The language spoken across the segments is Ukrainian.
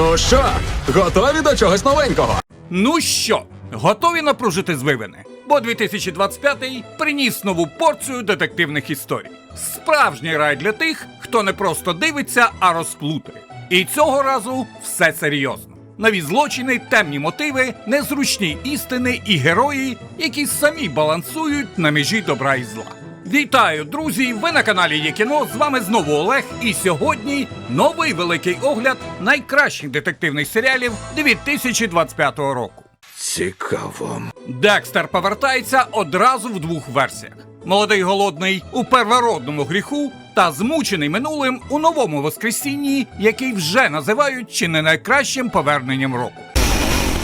Ну що, готові до чогось новенького? Ну що, готові напружити звивини? Бо 2025 приніс нову порцію детективних історій. Справжній рай для тих, хто не просто дивиться, а розплутає. І цього разу все серйозно. Нові злочини, темні мотиви, незручні істини і герої, які самі балансують на межі добра і зла. Вітаю, друзі! Ви на каналі Є кіно. З вами знову Олег. І сьогодні новий великий огляд найкращих детективних серіалів 2025 року. Цікаво. Декстер повертається одразу в двох версіях: молодий голодний у первородному гріху та змучений минулим у новому воскресінні, який вже називають чи не найкращим поверненням року.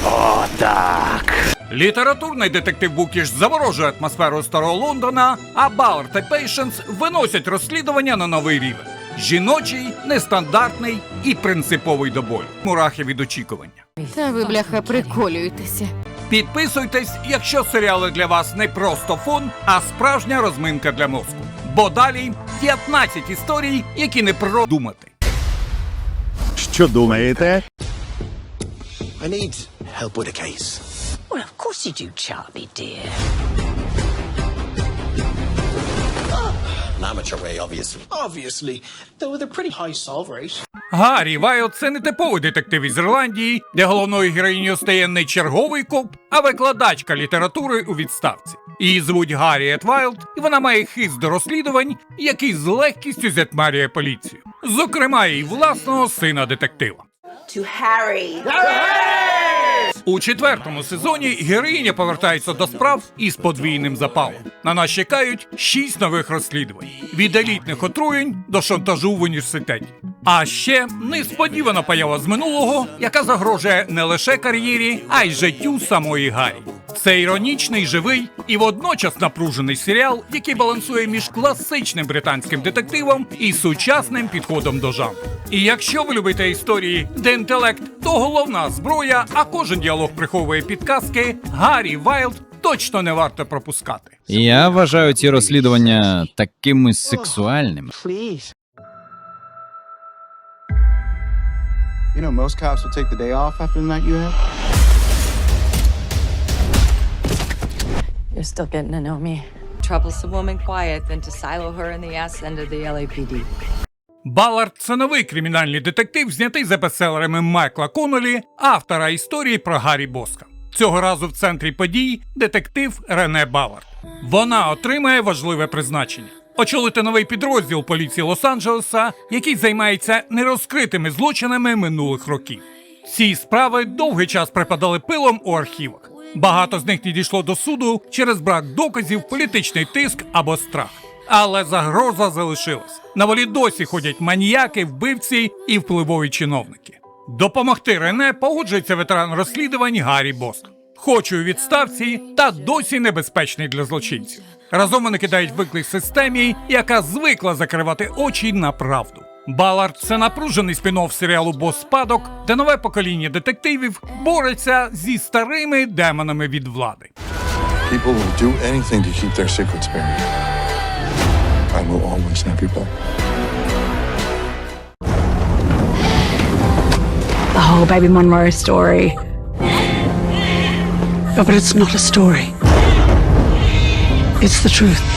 О, так. Літературний детектив Букіш заворожує атмосферу старого Лондона, а Балар та Пейшенс виносять розслідування на новий рівень: жіночий, нестандартний і принциповий до болю. Мурахи від очікування. Та ви, бляха, приколюєтеся. Підписуйтесь, якщо серіали для вас не просто фон, а справжня розминка для мозку. Бо далі 15 історій, які не продумати. Що думаєте? I need help with a case. Well, of course you do, Charlie, dear. An amateur way, obviously. Obviously, though with a pretty high solve rate. Гаррі Вайлд це не типовий детектив із Ірландії, де головною героїнею стає не черговий коп, а викладачка літератури у відставці. Її звуть Гарріет Вайлд, і вона має хист до розслідувань, який з легкістю затьмарює поліцію. Зокрема, її власного сина детектива. To Harry. У четвертому сезоні героїня повертається до справ із подвійним запалом. На нас чекають шість нових розслідувань: від елітних отруєнь до шантажу в університеті. А ще несподівана поява з минулого, яка загрожує не лише кар'єрі, а й життю самої Гаррі. Це іронічний, живий і водночас напружений серіал, який балансує між класичним британським детективом і сучасним підходом до жанру. І якщо ви любите історії, де інтелект то головна зброя, а кожен діалог приховує підказки, Гаррі Вайлд точно не варто пропускати. Я вважаю ці розслідування такими сексуальними. You know, most cops will take the day off after the night you had. You're still getting to know me. Troublesome woman quiet than to silo her in the ass end of the LAPD. Баллард це новий кримінальний детектив, знятий за бестселерами Майкла Конолі, автора історії про Гаррі Боска. Цього разу в центрі подій детектив Рене Баллард. Вона отримає важливе призначення. Очолити новий підрозділ поліції Лос-Анджелеса, який займається нерозкритими злочинами минулих років. Ці справи довгий час припадали пилом у архівах. Багато з них не дійшло до суду через брак доказів, політичний тиск або страх. Але загроза залишилась. На волі досі ходять маніяки, вбивці і впливові чиновники. Допомогти Рене погоджується ветеран розслідувань Гаррі Боск. Хоч і у відставці, та досі небезпечний для злочинців. Разом вони кидають виклик системі, яка звикла закривати очі на правду. Балард це напружений спін-офф серіалу Бос спадок, де нове покоління детективів бореться зі старими демонами від влади. People will do anything to keep their secrets buried. I will always have your back. the whole Baby Monroe story. Oh, but it's not a story. It's the truth.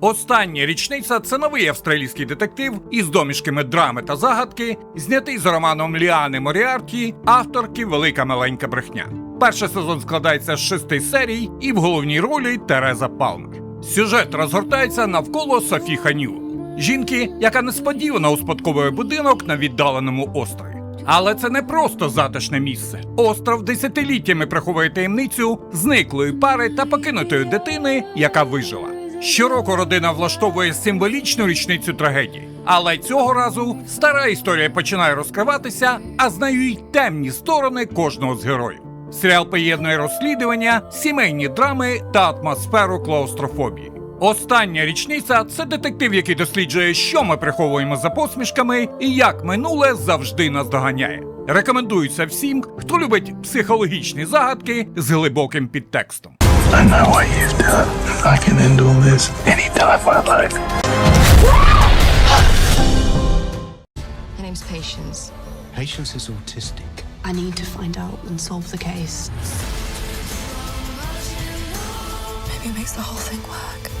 Остання річниця це новий австралійський детектив із домішками драми та загадки, знятий за романом Ліани Моріарті, авторки Велика маленька брехня. Перший сезон складається з шести серій, і в головній ролі Тереза Палмер. Сюжет розгортається навколо Софі Ханюл, жінки, яка несподівано успадковує будинок на віддаленому острові. Але це не просто затишне місце. Остров десятиліттями приховує таємницю зниклої пари та покинутої дитини, яка вижила. Щороку родина влаштовує символічну річницю трагедії. Але цього разу стара історія починає розкриватися, а з й темні сторони кожного з героїв. Серіал поєднує розслідування, сімейні драми та атмосферу клаустрофобії. Остання річниця це детектив, який досліджує, що ми приховуємо за посмішками і як минуле завжди нас доганяє. Рекомендується всім, хто любить психологічні загадки з глибоким підтекстом. I know what you've done. I can end all this any time I like. My name's Patience. Patience is autistic. I need to find out and solve the case. Maybe it makes the whole thing work.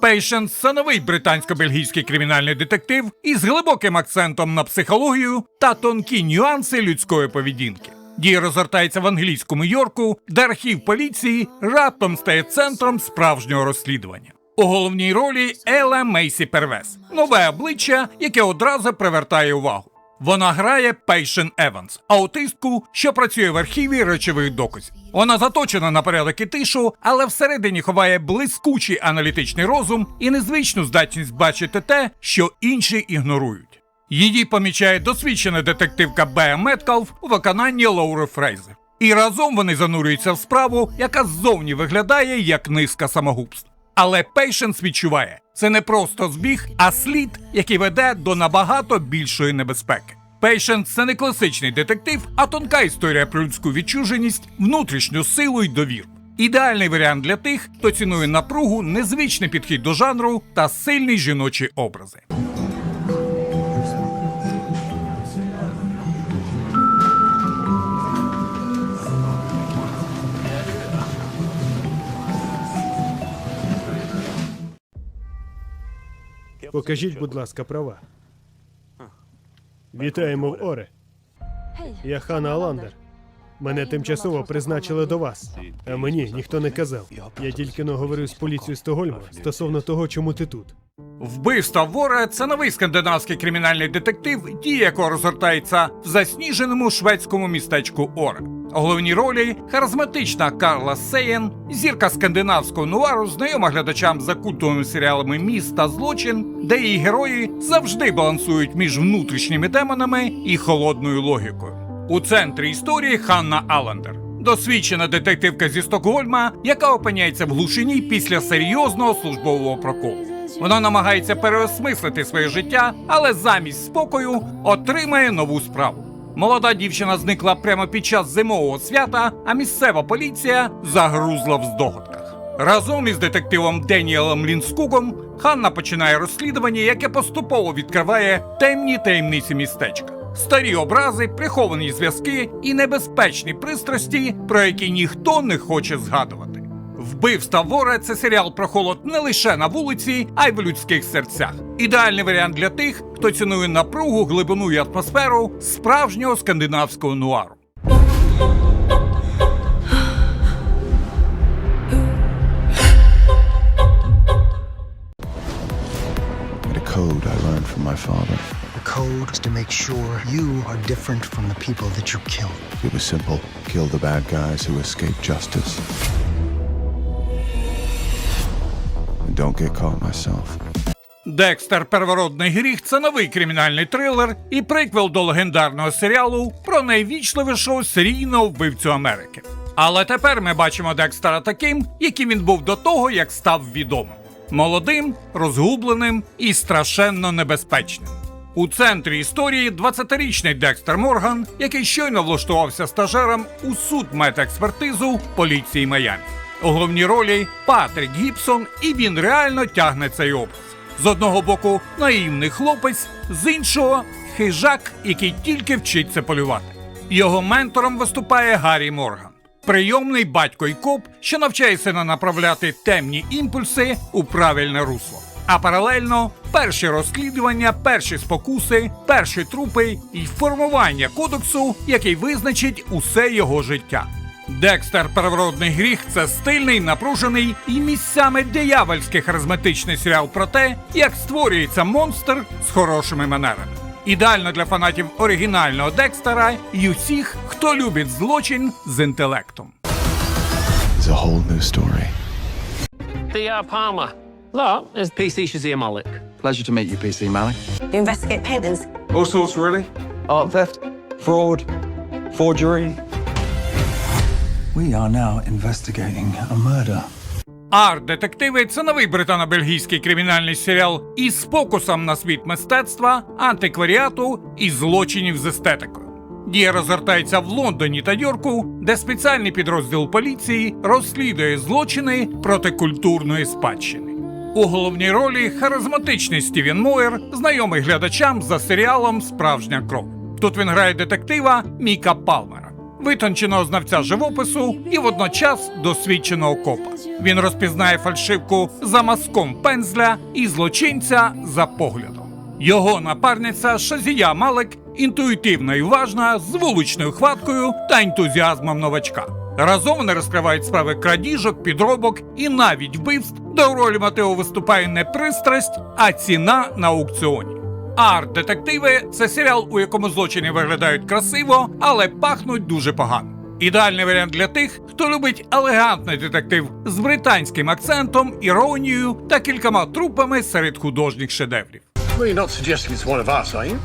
Пейшенс це новий британсько-бельгійський кримінальний детектив із глибоким акцентом на психологію та тонкі нюанси людської поведінки. Дія розгортається в англійському Йорку, де архів поліції раптом стає центром справжнього розслідування. У головній ролі Ела Мейсі Первес, нове обличчя, яке одразу привертає увагу. Вона грає Пейшен Еванс, аутистку, що працює в архіві речових доказів. Вона заточена на порядок тишу, але всередині ховає блискучий аналітичний розум і незвичну здатність бачити те, що інші ігнорують. Її помічає досвідчена детективка Беа Меткалф у виконанні Лаури Фрейзер. І разом вони занурюються в справу, яка ззовні виглядає як низка самогубств. Але Пейшенс відчуває, це не просто збіг, а слід, який веде до набагато більшої небезпеки. Пейшенс це не класичний детектив, а тонка історія про людську відчуженість, внутрішню силу й довіру. Ідеальний варіант для тих, хто цінує напругу, незвичний підхід до жанру та сильні жіночі образи. Покажіть, будь ласка, права. Вітаємо в Оре. Я Хана Аландер. Мене тимчасово призначили до вас. А мені ніхто не казав. Я тільки но говорив з поліцією Стокгольма стосовно того, чому ти тут. Вбивство вора це новий скандинавський кримінальний детектив, дія якого розгортається в засніженому шведському містечку Оре. У головній ролі харизматична Карла Сеєн, зірка скандинавського нуару, знайома глядачам за культовими серіалами Міст та злочин, де її герої завжди балансують між внутрішніми демонами і холодною логікою. У центрі історії Ханна Аллендер. Досвідчена детективка зі Стокгольма, яка опиняється в глушині після серйозного службового проколу. Вона намагається переосмислити своє життя, але замість спокою отримає нову справу. Молода дівчина зникла прямо під час зимового свята, а місцева поліція загрузла в здогадках. Разом із детективом Деніелом Лінскугом Ханна починає розслідування, яке поступово відкриває темні таємниці містечка. Старі образи, приховані зв'язки і небезпечні пристрасті, про які ніхто не хоче згадувати. Вбивства вора це серіал про холод не лише на вулиці, а й в людських серцях. Ідеальний варіант для тих, хто цінує напругу, глибину і атмосферу справжнього скандинавського нуару. Code I learned from my father. The code is to make sure you are different from the people that you kill. It was simple kill the bad guys who escape justice. Don't get caught myself. Декстер Первородний гріх це новий кримінальний трилер і приквел до легендарного серіалу про найвічливішого серійного вбивцю Америки. Але тепер ми бачимо Декстера таким, яким він був до того, як став відомим: молодим, розгубленим і страшенно небезпечним. У центрі історії 20-річний Декстер Морган, який щойно влаштувався стажером у суд медекспертизу поліції Майамі. У головній ролі Патрік Гібсон, і він реально тягне цей образ. З одного боку наївний хлопець, з іншого хижак, який тільки вчиться полювати. Його ментором виступає Гаррі Морган, прийомний батько й коп, що навчає сина направляти темні імпульси у правильне русло. А паралельно перші розслідування, перші спокуси, перші трупи і формування кодексу, який визначить усе його життя. Декстер Первородний гріх це стильний, напружений і місцями диявольський харизматичний серіал про те, як створюється монстр з хорошими манерами. Ідеально для фанатів оригінального Декстера і усіх, хто любить злочин з інтелектом. It's a whole new story. The uh, Palmer. Look, there's PC Shazia Malik. Pleasure to meet you, PC Malik. You investigate paintings. All sorts, really. Art theft, fraud, forgery. We are now investigating a murder. Арт-детективи це новий британо-бельгійський кримінальний серіал із фокусом на світ мистецтва, антикваріату і злочинів з естетикою. Дія розгортається в Лондоні та Йорку, де спеціальний підрозділ поліції розслідує злочини проти культурної спадщини. У головній ролі харизматичний Стівен Мойер, знайомий глядачам за серіалом Справжня кров. Тут він грає детектива Міка Палмера, витонченого знавця живопису і водночас досвідченого копа. Він розпізнає фальшивку за мазком пензля і злочинця за поглядом. Його напарниця Шазія Малик інтуїтивна і важна, з вуличною хваткою та ентузіазмом новачка. Разом вони розкривають справи крадіжок, підробок і навіть вбивств, де у ролі Матео виступає не пристрасть, а ціна на аукціоні. Арт-детективи це серіал, у якому злочини виглядають красиво, але пахнуть дуже погано. Ідеальний варіант для тих, хто любить елегантний детектив з британським акцентом, іронією та кількома трупами серед художніх шедеврів. Well, you're not suggesting it's one of us, are you?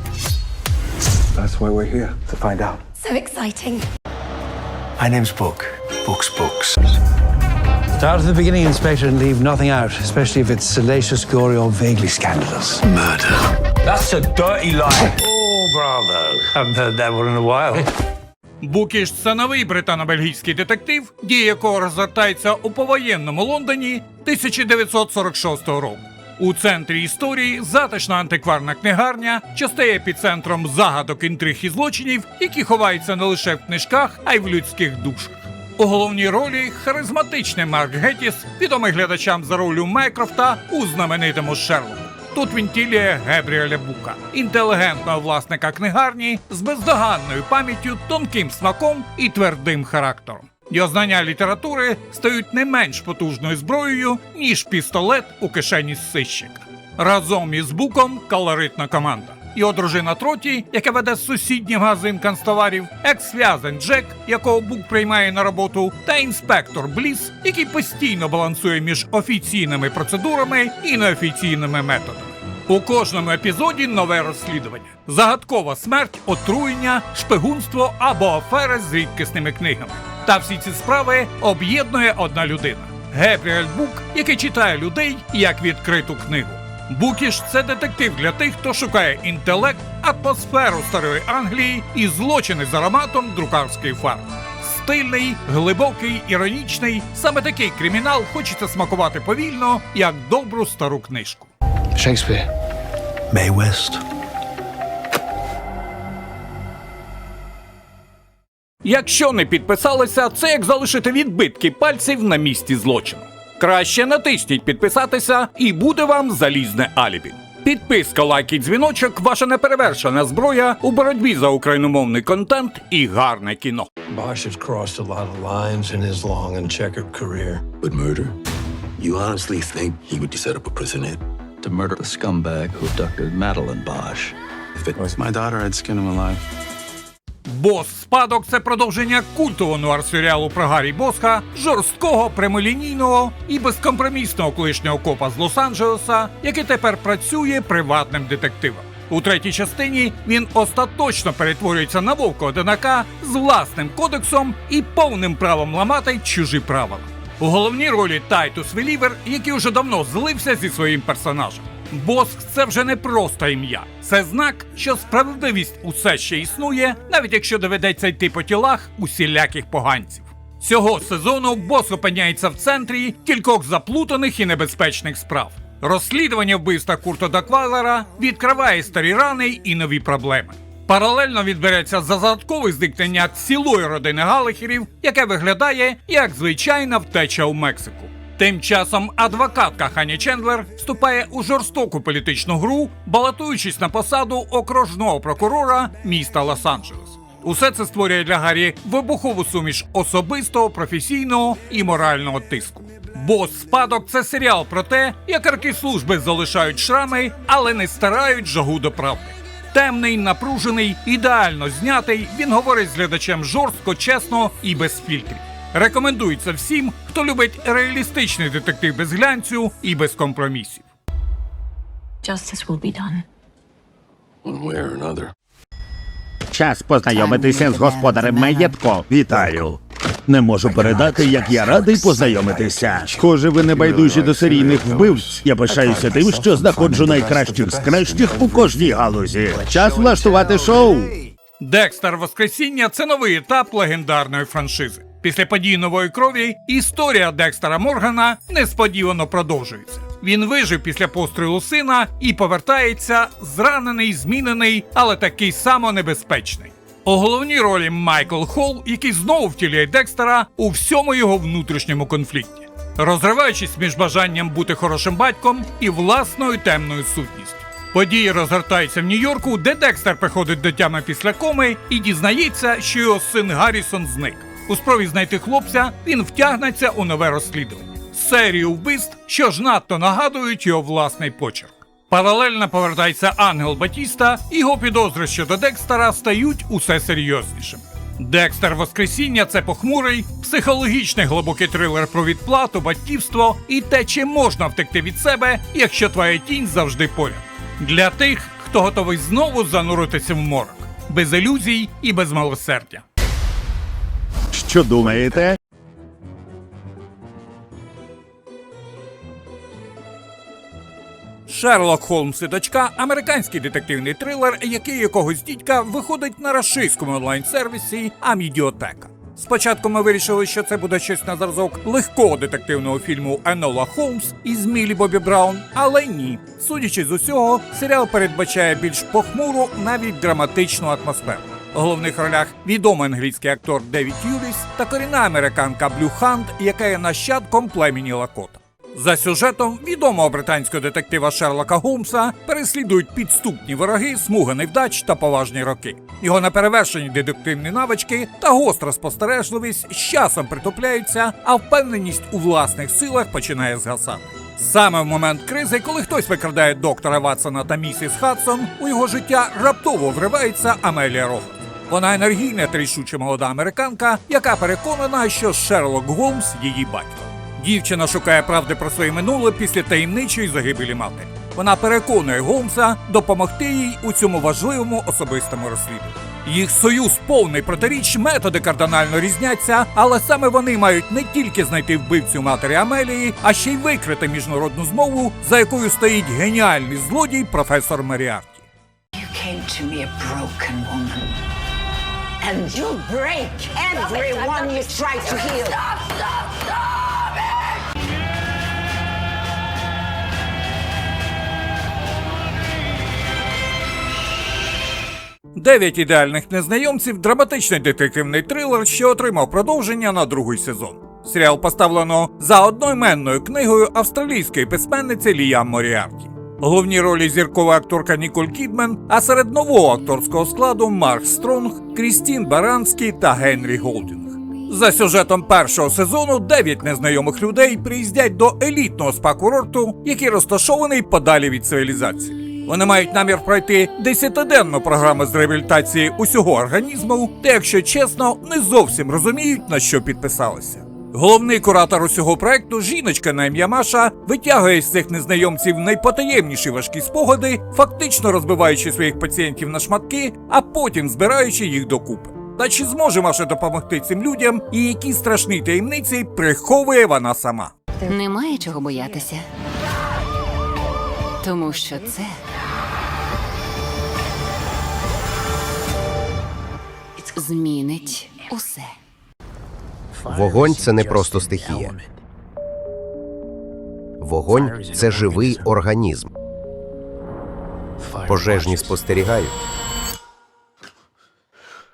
That's why we're here, to find out. So exciting. My name's Book. Book's Books. Start at the beginning, Inspector, and leave nothing out, especially if it's salacious, gory, or vaguely scandalous. Murder. That's a dirty lie. Oh, bravo. Haven't heard that one in a while. Букіш це новий британо-бельгійський детектив, дія якого розгортається у повоєнному Лондоні 1946 року. У центрі історії затишна антикварна книгарня, що стає епіцентром загадок інтриг і злочинів, які ховаються не лише в книжках, а й в людських душах. У головній ролі харизматичний Марк Геттіс, відомий глядачам за ролью Мейкрофта у знаменитому Шерлоку. Тут він тіліє Гебріеля Бука, інтелігентного власника книгарні з бездоганною пам'яттю, тонким смаком і твердим характером. Його знання літератури стають не менш потужною зброєю, ніж пістолет у кишені сищика. Разом із Буком колоритна команда. Його дружина Троті, яка веде сусідній магазин канцтоварів, екс-в'язень Джек, якого Бук приймає на роботу, та інспектор Бліс, який постійно балансує між офіційними процедурами і неофіційними методами. У кожному епізоді нове розслідування: загадкова смерть, отруєння, шпигунство або афери з рідкісними книгами. Та всі ці справи об'єднує одна людина Гебріель Бук, який читає людей як відкриту книгу. Букіш це детектив для тих, хто шукає інтелект, атмосферу старої Англії і злочини з ароматом друкарської фарби. Стильний, глибокий, іронічний. Саме такий кримінал хочеться смакувати повільно, як добру стару книжку. Shakespeare. May West. Якщо не підписалися, це як залишити відбитки пальців на місці злочину. Краще натисніть підписатися і буде вам залізне алібі. Підписка, лайк і дзвіночок ваша неперевершена зброя у боротьбі за україномовний контент і гарне кіно. Bosch has crossed a lot of lines in his long and checkered career. But murder? You honestly think he would set up a prison hit? To murder the scumbag who abducted Madeline Bosch. If it was my daughter, I'd skin him alive. Бос спадок це продовження культового нуар-серіалу про Гаррі Босха, жорсткого, прямолінійного і безкомпромісного колишнього копа з Лос-Анджелеса, який тепер працює приватним детективом. У третій частині він остаточно перетворюється на вовка одинака з власним кодексом і повним правом ламати чужі правила. У головній ролі Тайтус Велівер, який уже давно злився зі своїм персонажем. Боск це вже не просто ім'я. Це знак, що справедливість усе ще існує, навіть якщо доведеться йти по тілах усіляких поганців. Цього сезону бос опиняється в центрі кількох заплутаних і небезпечних справ. Розслідування вбивства Курта Даквалера відкриває старі рани і нові проблеми. Паралельно відбереться за загадкове зникнення цілої родини Галихерів, яке виглядає як звичайна втеча у Мексику. Тим часом адвокатка Хані Чендлер вступає у жорстоку політичну гру, балотуючись на посаду окружного прокурора міста Лос-Анджелес. Усе це створює для Гаррі вибухову суміш особистого, професійного і морального тиску. Бос спадок це серіал про те, як арки служби залишають шрами, але не стирають жагу до правди. Темний, напружений, ідеально знятий. Він говорить з глядачем жорстко, чесно і без фільтрів. Рекомендується всім, хто любить реалістичний детектив без глянцю і без компромісів. Justice will be done. One way or another. Час познайомитися з господарем маєтку. Вітаю. Не можу передати, як я радий познайомитися. Схоже, ви не байдужі до серійних вбивць. Я пишаюся тим, що знаходжу найкращих з кращих у кожній галузі. Час влаштувати шоу. Декстер Воскресіння це новий етап легендарної франшизи. Після подій нової крові історія Декстера Моргана несподівано продовжується. Він вижив після пострілу сина і повертається зранений, змінений, але такий само небезпечний. У головній ролі Майкл Холл, який знову втілює Декстера у всьому його внутрішньому конфлікті, розриваючись між бажанням бути хорошим батьком і власною темною сутністю. Події розгортаються в Нью-Йорку, де Декстер приходить до тями після коми і дізнається, що його син Гаррісон зник. У спробі знайти хлопця він втягнеться у нове розслідування. Серію вбивств, що ж надто нагадують його власний почерк. Паралельно повертається Ангел Батіста, його підозри щодо Декстера стають усе серйознішими. Декстер Воскресіння це похмурий, психологічний глибокий трилер про відплату, батьківство і те, чи можна втекти від себе, якщо твоя тінь завжди поряд. Для тих, хто готовий знову зануритися в морок, без ілюзій і без милосердя. Що думаєте? Шерлок Холмс і дочка американський детективний трилер, який якогось дідька виходить на рашистському онлайн-сервісі Амідіотека. Спочатку ми вирішили, що це буде щось на зразок легкого детективного фільму Енола Холмс із Мілі Бобі Браун, але ні. Судячи з усього, серіал передбачає більш похмуру, навіть драматичну атмосферу. У головних ролях відомий англійський актор Девід Юріс та корінна американка Блю Хант, яка є нащадком племені Лакота. За сюжетом відомого британського детектива Шерлока Голмса переслідують підступні вороги, смуги невдач та поважні роки. Його неперевершені детективні навички та гостра спостережливість з часом притупляються, а впевненість у власних силах починає згасати. Саме в момент кризи, коли хтось викрадає доктора Ватсона та місіс Хадсон, у його життя раптово вривається Амелія Роберт. Вона енергійна та рішуча молода американка, яка переконана, що Шерлок Голмс її батько. Дівчина шукає правди про своє минуле після таємничої загибелі мати. Вона переконує Голмса допомогти їй у цьому важливому особистому розслідуванні. Їх союз повний протиріч, методи кардинально різняться, але саме вони мають не тільки знайти вбивцю матері Амелії, а ще й викрити міжнародну змову, за якою стоїть геніальний злодій професор Меріарті. And you'll break everyone you try to heal. Stop, stop, stop Дев'ять ідеальних незнайомців драматичний детективний трилер, що отримав продовження на другий сезон. Серіал поставлено за одноіменною книгою австралійської письменниці Ліам Моріарті. Головні ролі зіркова акторка Ніколь Кідмен, а серед нового акторського складу Марк Стронг, Крістін Баранський та Генрі Голдінг. За сюжетом першого сезону дев'ять незнайомих людей приїздять до елітного спа-курорту, який розташований подалі від цивілізації. Вони мають намір пройти десятиденну програму з реабілітації усього організму, та, якщо чесно, не зовсім розуміють, на що підписалися. Головний куратор усього проекту, жіночка на ім'я Маша, витягує з цих незнайомців найпотаємніші важкі спогади, фактично розбиваючи своїх пацієнтів на шматки, а потім збираючи їх докупи. Та чи зможе Маша допомогти цим людям, і які страшні таємниці приховує вона сама? Немає чого боятися. Тому що це змінить усе. Вогонь це не просто стихія. Вогонь це живий організм. Пожежні спостерігають.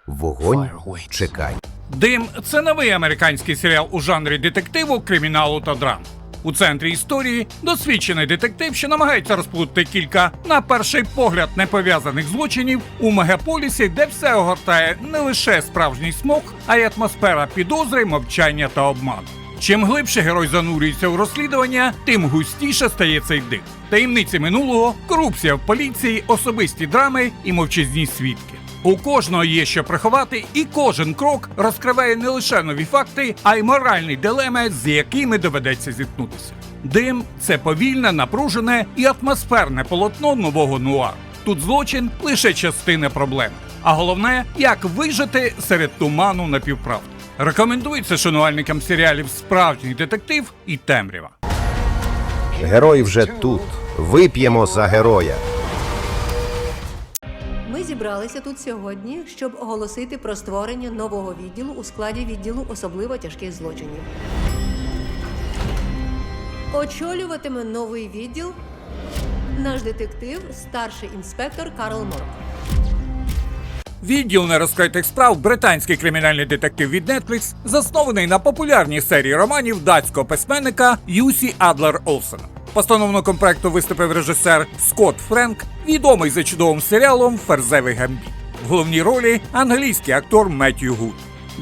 Вогонь чекає. Дим це новий американський серіал у жанрі детективу, криміналу та драм. У центрі історії досвідчений детектив, що намагається розплутати кілька, на перший погляд, непов'язаних злочинів у мегаполісі, де все огортає не лише справжній смог, а й атмосфера підозри, мовчання та обману. Чим глибше герой занурюється у розслідування, тим густіше стає цей дим. Таємниці минулого, корупція в поліції, особисті драми і мовчазні свідки. У кожного є що приховати, і кожен крок розкриває не лише нові факти, а й моральні дилеми, з якими доведеться зіткнутися. Дим це повільне, напружене і атмосферне полотно нового нуару. Тут злочин лише частина проблеми. А головне, як вижити серед туману напівправди. Рекомендується шанувальникам серіалів Справжній детектив і темрява. Герой вже тут. Вип'ємо за героя. Зібралися тут сьогодні, щоб оголосити про створення нового відділу у складі відділу особливо тяжких злочинів. Очолюватиме новий відділ наш детектив, старший інспектор Карл Морк. Відділ нерозкритих справ британський кримінальний детектив від Netflix, заснований на популярній серії романів датського письменника Юсі Адлер Олсена. Постановником проекту виступив режисер Скотт Френк, відомий за чудовим серіалом Ферзевий гамбіт. В головній ролі англійський актор Меттью Гуд.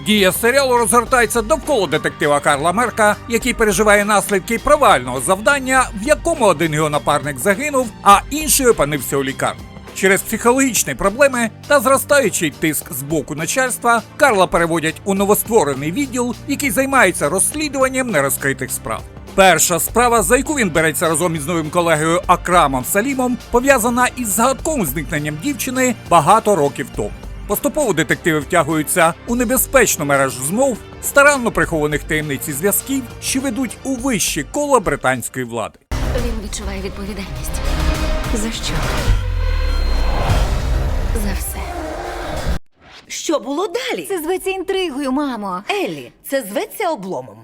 Дія серіалу розгортається довкола детектива Карла Мерка, який переживає наслідки провального завдання, в якому один його напарник загинув, а інший опинився у лікарні. Через психологічні проблеми та зростаючий тиск з боку начальства Карла переводять у новостворений відділ, який займається розслідуванням нерозкритих справ. Перша справа, за яку він береться разом із новим колегою Акрамом Салімом, пов'язана із згадковим зникненням дівчини багато років тому. Поступово детективи втягуються у небезпечну мережу змов, старанно прихованих таємниць і зв'язків, що ведуть у вищі кола британської влади. Він відчуває відповідальність. За що? За все. Що було далі? Це зветься інтригою, мамо. Еллі, це зветься обломом.